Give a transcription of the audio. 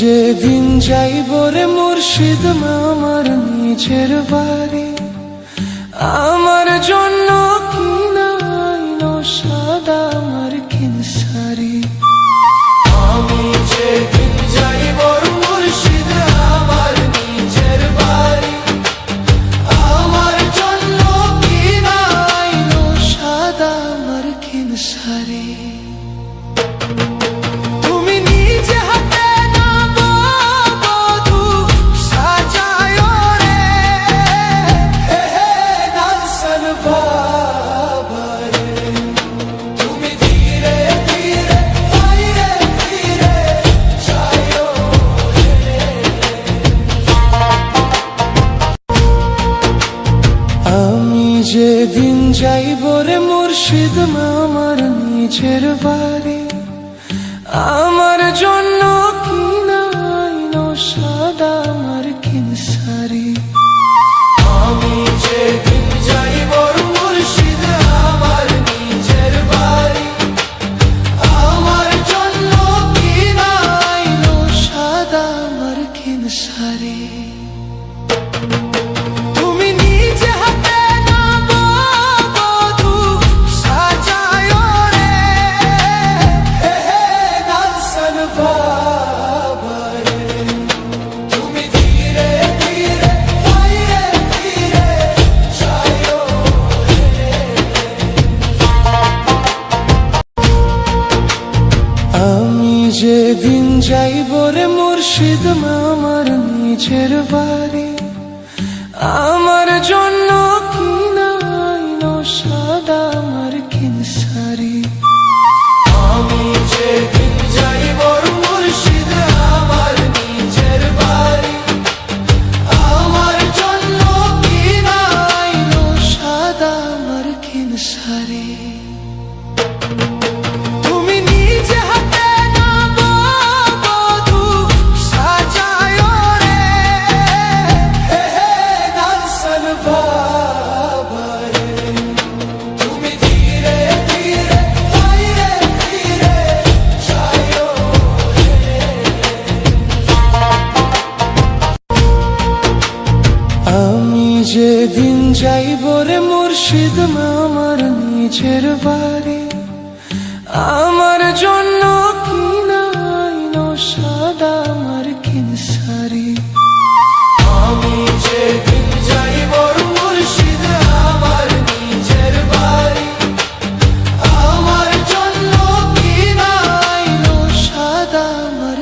যেদিন যাইব রে মুর্শিদ আমার নিজের বাড়ি। আমার জন্য কিনা সাদা আমার কিনসারি। যেদিন যাইব রে মুর্শিদ আমার নিজের বাড়ি। আমার জন্য কিনা সাদা আমার কিনসারি? যেদিন যাইব রে মুর্শিদ আমার নিজের বাড়ি। আমার জন্য কিনা সাদা আমার কিনসারি যেদিন যাইব রে মুর্শিদ আমার নিজের বাড়ি। আমার জন্য কিনাই সাদা আমার কিনসারি আমি যেদিন আমার নিজের বাড়ি। আমার জন্য কিনাই সাদা আমার